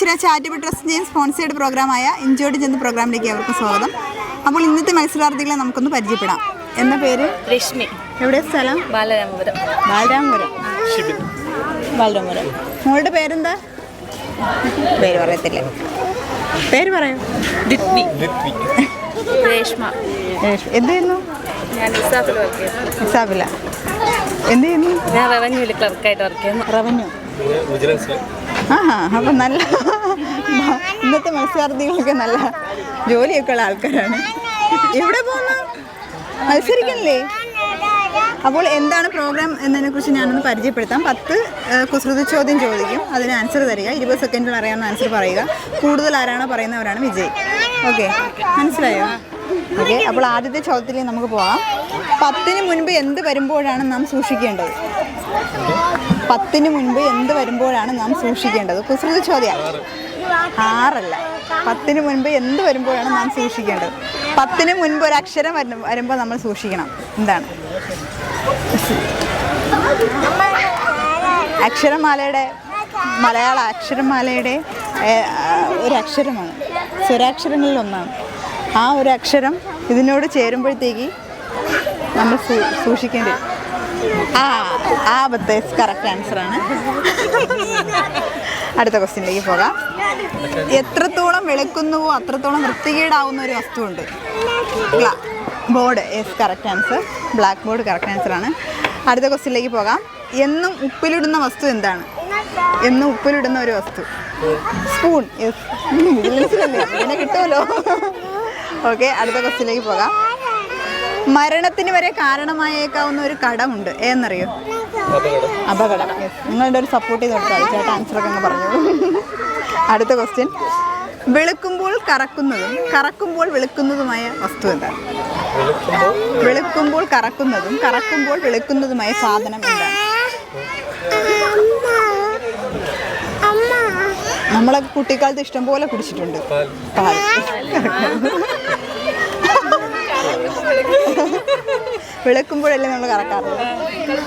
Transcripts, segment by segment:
Vighneshwara charitable ട്രസ്റ്റിന്റെയും sponsored പ്രോഗ്രാമായ ഇഞ്ചോടി ചെന്ന് പ്രോഗ്രാമിലേക്ക് അവർക്ക് സ്വാഗതം. അപ്പോൾ ഇന്നത്തെ മത്സരാർത്ഥികളെ നമുക്കൊന്ന് പരിചയപ്പെടാം. എന്ന പേര്? രശ്മി. എവിടെ സ്ഥലം? ബാലരാമപുരം. ബാലരാമപുരം. ബാലരാമപുരം. മോളുടെ പേരെന്താ? പേര് പറയത്തില്ല. പേര് പറയൂ. ദിത്വി. രേഷ്മ. എന്ത് ചെയ്യുന്നു? ഞാൻ എന്ത് ചെയ്യുന്നു? ഞാൻ റവന്യൂവിൽ ക്ലർക്കായിട്ട് വർക്ക് ചെയ്യുന്നു. റവന്യൂ ആഹാ അപ്പം നല്ല ഇന്നത്തെ മത്സരാർത്ഥികളൊക്കെ നല്ല ജോലിയൊക്കെ ഉള്ള ആൾക്കാരാണ്. ഇവിടെ പോകുന്നു? മത്സരിക്കണില്ലേ അപ്പോൾ എന്താണ് പ്രോഗ്രാം എന്നതിനെ കുറിച്ച് ഞാനൊന്ന് പരിചയപ്പെടുത്താം. പത്ത് കുസൃതി ചോദ്യം ചോദിക്കും. അതിന് ആൻസർ തരിക. ഇരുപത് സെക്കൻഡിൽ അറിയാവുന്ന ആൻസർ പറയുക. കൂടുതൽ ആരാണോ പറയുന്നവരാണ് വിജയ്. ഓക്കെ മനസ്സിലായോ? ഓക്കെ അപ്പോൾ ആദ്യത്തെ ചോദ്യത്തിലേക്ക് നമുക്ക് പോവാം. പത്തിന് മുൻപ് എന്ത് വരുമ്പോഴാണ് നാം സൂക്ഷിക്കേണ്ടത്? പത്തിന് മുൻപ് എന്ത് വരുമ്പോഴാണ് നാം സൂക്ഷിക്കേണ്ടത്? കുസൃതി ചോദ്യം. ആറല്ല. പത്തിന് മുൻപ് എന്ത് വരുമ്പോഴാണ് നാം സൂക്ഷിക്കേണ്ടത്? പത്തിന് മുൻപ് ഒരു അക്ഷരം വരും- വരുമ്പോൾ നമ്മൾ സൂക്ഷിക്കണം. എന്താണ്? അക്ഷരമാലയുടെ മലയാള അക്ഷരമാലയുടെ ഒരു അക്ഷരമാണ്. സ്വരാക്ഷരങ്ങളിൽ ഒന്നാണ്. ആ ഒരു അക്ഷരം ഇതിനോട് ചേരുമ്പോഴത്തേക്ക് നമ്മൾ സൂക്ഷിക്കേണ്ടി. ആ കറക്റ്റ് ആൻസറാണ് അടുത്ത ക്വസ്റ്റ്യനിലേക്ക് പോകാം. എത്രത്തോളം വിളക്കുന്നുവോ അത്രത്തോളം വൃത്തികേടാവുന്ന ഒരു വസ്തു വസ്തുവുണ്ട് board yes correct answer black board correct answer ആണ്. അടുത്ത ക്വസ്റ്റ്യനിലേക്ക് പോകാം. എന്നും ഉപ്പിലിടുന്ന വസ്തു എന്താണ്? എന്നും ഉപ്പിലിടുന്ന ഒരു വസ്തു. സ്പൂൺ യെസ് കിട്ടുമല്ലോ. ഓക്കെ അടുത്ത ക്വസ്റ്റ്യനിലേക്ക് പോകാം. മരണത്തിന് വരെ കാരണമായേക്കാവുന്ന ഒരു കടമുണ്ട്. ഏന്നറിയോ അപകടം. നിങ്ങളുടെ ഒരു സപ്പോർട്ട് ചെയ്ത് കൊടുത്താൽ ചേട്ടാ ആൻസർ ഒക്കെ അങ്ങ് പറഞ്ഞു അടുത്ത ക്വസ്റ്റ്യൻ വെളുക്കുമ്പോൾ കറക്കുന്നതും കറക്കുമ്പോൾ വെളുക്കുന്നതുമായ വസ്തു എന്താണ്? വെളുക്കുമ്പോൾ കറക്കുന്നതും കറക്കുമ്പോൾ വെളുക്കുന്നതുമായ സാധനം എന്താണ്? നമ്മളെ കുട്ടിക്കാലത്ത് ഇഷ്ടം പോലെ കുടിച്ചിട്ടുണ്ട്. പാൽ. വിളക്കുമ്പോഴല്ലേ നമ്മൾ കറക്കാറുള്ളത്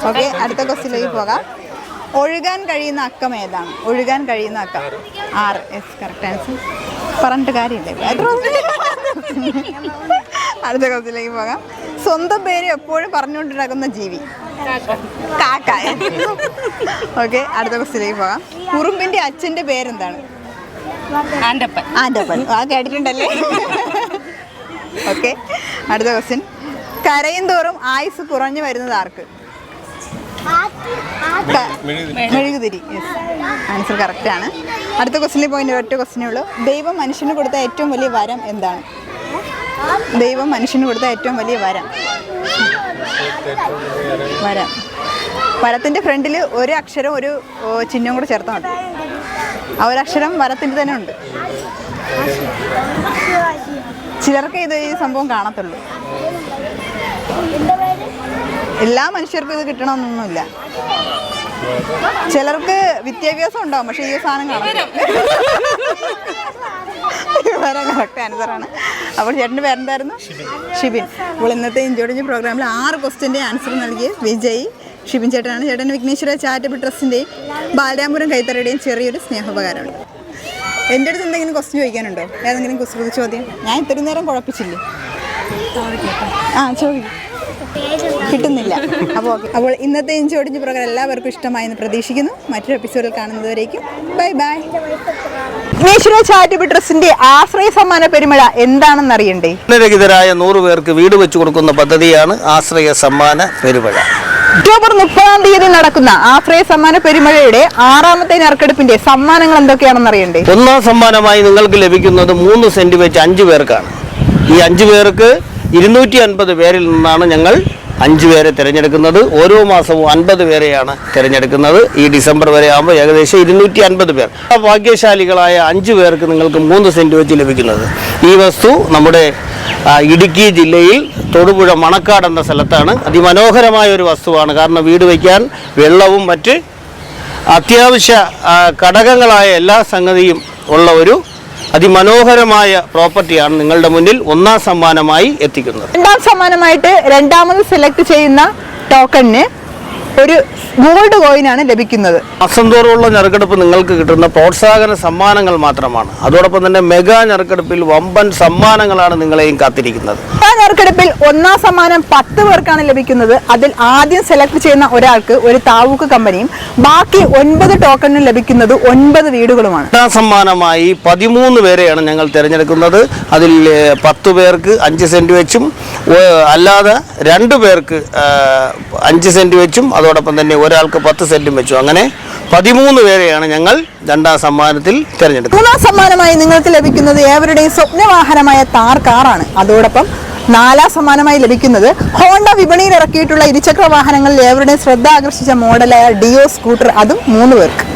ഓക്കെ അടുത്ത ക്വസ്റ്റിലേക്ക് പോകാം. ഒഴുകാൻ കഴിയുന്ന അക്കം ഏതാണ്? ഒഴുകാൻ കഴിയുന്ന അക്കം. ആറ്. എസ് കറക്റ്റ് ആൻസർ പറഞ്ഞിട്ട് കാര്യമില്ല അടുത്ത ക്വസ്റ്റിലേക്ക് പോകാം. സ്വന്തം പേര് എപ്പോഴും പറഞ്ഞുകൊണ്ടിരിക്കുന്ന ജീവി? കാക്ക. ഓക്കെ അടുത്ത ക്വസ്റ്റിലേക്ക് പോകാം. കുറുമ്പിന്റെ അച്ഛന്റെ പേരെന്താണ്? ആൻഡപ്പൻ ആൻഡപ്പൻ ആ കേട്ടിട്ടുണ്ടല്ലേ? ഓക്കെ അടുത്ത ക്വസ്റ്റ്യൻ കരയും തോറും ആയുസ് കുറഞ്ഞു വരുന്നത് ആർക്ക്? മെഴുകുതിരി. ആൻസർ കറക്റ്റ് ആണ്. അടുത്ത ക്വസ്റ്റിനിൽ പോയിന്റ് ഒറ്റ ക്വസ്റ്റിനേ ഉള്ളൂ. ദൈവം മനുഷ്യന് കൊടുത്ത ഏറ്റവും വലിയ വരം എന്താണ്? ദൈവം മനുഷ്യന് കൊടുത്ത ഏറ്റവും വലിയ വരം. വരം. വരത്തിന്റെ ഫ്രണ്ടിൽ ഒരു അക്ഷരം ഒരു ചിഹ്നം ചിഹ്നവും കൂടെ ചേർത്താൽ മതി ആ ഒരു അക്ഷരം വരത്തിന്റെ തന്നെ ഉണ്ട്. ചിലർക്ക് ഇത് ഈ സംഭവം കാണത്തുള്ളൂ. എല്ലാ മനുഷ്യർക്കും ഇത് കിട്ടണമെന്നൊന്നുമില്ല. ചിലർക്ക് വിദ്യാഭ്യാസം ഉണ്ടാവും പക്ഷെ ഈ സാധനം കാണാം വളരെ കറക്റ്റ് ആൻസറാണ് അപ്പോൾ ചേട്ടന്റെ പേരെന്തായിരുന്നു? ഷിബിൻ. അപ്പോൾ ഇന്നത്തെ ഇഞ്ചോടിഞ്ച് പ്രോഗ്രാമിൽ ആറ് ക്വസ്റ്റിന്റെ ആൻസർ നൽകിയ വിജയ് ഷിബിൻ ചേട്ടനാണ്. ചേട്ടൻ വിഘ്നേശ്വര ചാരിറ്റബിൾ ട്രസ്റ്റിന്റെയും ബാലരാമപുരം കൈത്തറയുടെയും ചെറിയൊരു സ്നേഹോപകാരമുണ്ട് എന്റെ അടുത്ത് എന്തെങ്കിലും ക്വസ്റ്റ്യൻ ചോദിക്കാനുണ്ടോ? ഏതെങ്കിലും കുസൃതി ചോദ്യം? ഞാൻ ഇത്രയും നേരം കുഴപ്പിച്ചില്ലേ? ആ ചോദിക്കും കിട്ടുന്നില്ല. അപ്പോൾ ഓക്കെ. അപ്പോൾ ഇന്നത്തെ ഇഞ്ചോടിഞ്ച് പ്രോഗ്രാം എല്ലാവർക്കും ഇഷ്ടമായി എന്ന് പ്രതീക്ഷിക്കുന്നു. മറ്റൊരു എപ്പിസോഡിൽ കാണുന്നതുവരേക്കും. ബൈ ബൈ വിഘ്നേശ്വര ചാരിറ്റബിൾ ട്രസ്റ്റിന്റെ ആശ്രയ സമ്മാന പെരുമഴ എന്താണെന്ന് അറിയണ്ടേ ഭവനരഹിതരായ നൂറ് പേർക്ക് വീട് വെച്ചു കൊടുക്കുന്ന പദ്ധതിയാണ് ആശ്രയ സമ്മാന പെരുമഴ. ഒക്ടോബർ മുപ്പതാം തീയതി നടക്കുന്ന ആശ്രയ സമ്മാന പെരുമഴയുടെ ആറാമത്തെ നറുക്കെടുപ്പിന്റെ സമ്മാനങ്ങൾ എന്തൊക്കെയാണെന്ന് അറിയണ്ടേ ഒന്നാം സമ്മാനമായി നിങ്ങൾക്ക് ലഭിക്കുന്നത് മൂന്ന് സെന്റ് വെച്ച് അഞ്ച് പേർക്കാണ്. ഈ അഞ്ചു പേർക്ക് ഇരുന്നൂറ്റി അൻപത് പേരിൽ നിന്നാണ് ഞങ്ങൾ അഞ്ച് പേരെ തിരഞ്ഞെടുക്കുന്നത്. ഓരോ മാസവും അൻപത് പേരെയാണ് തിരഞ്ഞെടുക്കുന്നത്. ഈ ഡിസംബർ വരെ ആകുമ്പോൾ ഏകദേശം ഇരുന്നൂറ്റി അൻപത് പേർ ഭാഗ്യശാലികളായ അഞ്ച് പേർക്ക് നിങ്ങൾക്ക് മൂന്ന് സെന്റ് വെച്ച് ലഭിക്കുന്നത്. ഈ വസ്തു നമ്മുടെ ഇടുക്കി ജില്ലയിൽ തൊടുപുഴ മണക്കാട് എന്ന സ്ഥലത്താണ് അതിമനോഹരമായ ഒരു വസ്തുവാണ്. കാരണം വീട് വയ്ക്കാൻ വെള്ളവും മറ്റ് അത്യാവശ്യ ഘടകങ്ങളായ എല്ലാ സംഗതിയും ഉള്ള ഒരു അതിമനോഹരമായ പ്രോപ്പർട്ടിയാണ് നിങ്ങളുടെ മുന്നിൽ ഒന്നാം സമ്മാനമായി എത്തിക്കുന്നത്. രണ്ടാം സമ്മാനമായിട്ട് രണ്ടാമത് സെലക്ട് ചെയ്യുന്ന ടോക്കണിന് ഒരു ഗോൾഡ് കോയിനാണ് ലഭിക്കുന്നത്. മാസം തോറുമുള്ള ഞെറുക്കെടുപ്പ് നിങ്ങൾക്ക് കിട്ടുന്ന പ്രോത്സാഹന സമ്മാനങ്ങൾ മാത്രമാണ്. അതോടൊപ്പം തന്നെ മെഗാ ഞെറുക്കെടുപ്പിൽ വമ്പൻ സമ്മാനങ്ങളാണ് നിങ്ങളെയും കാത്തിരിക്കുന്നത്. ആ നറുക്കെടുപ്പിൽ ഒന്നാം സമ്മാനം പത്ത് പേർക്കാണ് ലഭിക്കുന്നത്. അതിൽ ആദ്യം സെലക്ട് ചെയ്യുന്ന ഒരാൾക്ക് ഒരു താവൂക്ക് കമ്പനിയും ബാക്കി ഒൻപത് ടോക്കണിന് ലഭിക്കുന്നത് ഒൻപത് വീടുകളുമാണ്. ഒന്നാം സമ്മാനമായി പതിമൂന്ന് പേരെയാണ് ഞങ്ങൾ തിരഞ്ഞെടുക്കുന്നത്. അതിൽ പത്ത് പേർക്ക് അഞ്ച് സെന്റ് വെച്ചും അല്ലാതെ രണ്ടു പേർക്ക് അഞ്ച് സെന്റ് വെച്ചും അതോടൊപ്പം തന്നെ ഒരാൾക്ക് പത്ത് സെന്റും വെച്ചും. അങ്ങനെ പതിമൂന്ന് പേരെയാണ് ഞങ്ങൾ രണ്ടാം സമ്മാനത്തിൽ തിരഞ്ഞെടുക്കുന്നത്. മൂന്നാം സമ്മാനമായി നിങ്ങൾക്ക് ലഭിക്കുന്നത് ഏവരുടെയും സ്വപ്നവാഹനമായ താർ കാറാണ്. അതോടൊപ്പം നാലാം സമ്മാനമായി ലഭിക്കുന്നത് ഹോണ്ട വിപണിയിൽ ഇറക്കിയിട്ടുള്ള ഇരുചക്ര വാഹനങ്ങളിൽ ഏവരുടെയും ശ്രദ്ധ ആകർഷിച്ച മോഡലായ ഡിയോ സ്കൂട്ടർ. അതും മൂന്ന് പേർക്ക്.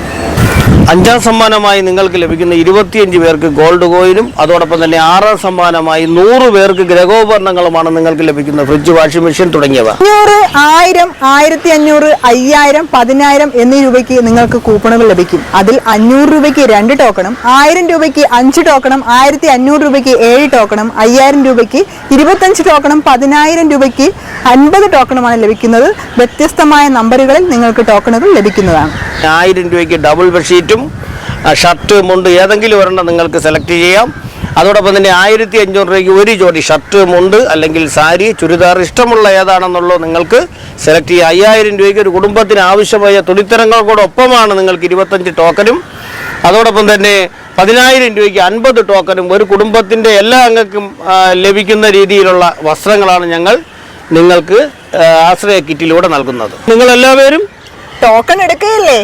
അഞ്ചാം സമ്മാനമായി നിങ്ങൾക്ക് ലഭിക്കുന്ന ഇരുപത്തിയഞ്ച് പേർക്ക് ഗോൾഡ് കോയിനും അതോടൊപ്പം തന്നെ ആറാം സമ്മാനമായി നൂറ് പേർക്ക് ഗ്രഹോപകരണങ്ങളുമാണ് നിങ്ങൾക്ക് ലഭിക്കുന്നത് ഫ്രിഡ്ജ് വാഷിംഗ് മെഷീൻ തുടങ്ങിയവ. അഞ്ഞൂറ് ആയിരം ആയിരത്തി അഞ്ഞൂറ് അയ്യായിരം പതിനായിരം എന്നീ രൂപയ്ക്ക് നിങ്ങൾക്ക് കൂപ്പണുകൾ ലഭിക്കും. അതിൽ അഞ്ഞൂറ് രൂപയ്ക്ക് രണ്ട് ടോക്കണും ആയിരം രൂപയ്ക്ക് അഞ്ച് ടോക്കണും ആയിരത്തി അഞ്ഞൂറ് രൂപയ്ക്ക് ഏഴ് ടോക്കണും അയ്യായിരം രൂപയ്ക്ക് ഇരുപത്തഞ്ച് ടോക്കണും പതിനായിരം രൂപയ്ക്ക് അൻപത് ടോക്കണുമാണ് ലഭിക്കുന്നത്. വ്യത്യസ്തമായ നമ്പറുകളിൽ നിങ്ങൾക്ക് ടോക്കണുകൾ ലഭിക്കുന്നതാണ്. ആയിരം രൂപയ്ക്ക് ഡബിൾ ബെഡ്ഷീറ്റും ആ, ഷർട്ട് മുണ്ട് ഏതെങ്കിലും ഒരെണ്ണം നിങ്ങൾക്ക് സെലക്ട് ചെയ്യാം. അതോടൊപ്പം തന്നെ ആയിരത്തി അഞ്ഞൂറ് രൂപയ്ക്ക് ഒരു ജോഡി ഷർട്ട് മുണ്ട് അല്ലെങ്കിൽ സാരി ചുരിദാർ ഇഷ്ടമുള്ള ഏതാണെന്നുള്ളത് നിങ്ങൾക്ക് സെലക്ട് ചെയ്യാം. അയ്യായിരം രൂപയ്ക്ക് ഒരു കുടുംബത്തിന് ആവശ്യമായ തുണിത്തരങ്ങൾക്കോടൊപ്പമാണ് നിങ്ങൾക്ക് ഇരുപത്തഞ്ച് ടോക്കനും. അതോടൊപ്പം തന്നെ പതിനായിരം രൂപയ്ക്ക് അൻപത് ടോക്കനും ഒരു കുടുംബത്തിന്റെ എല്ലാ അംഗക്കും ലഭിക്കുന്ന രീതിയിലുള്ള വസ്ത്രങ്ങളാണ് ഞങ്ങൾ നിങ്ങൾക്ക് ആശ്രയ കിറ്റിലൂടെ നൽകുന്നത്. നിങ്ങൾ എല്ലാവരും ടോക്കൺ എടുക്കുകയല്ലേ?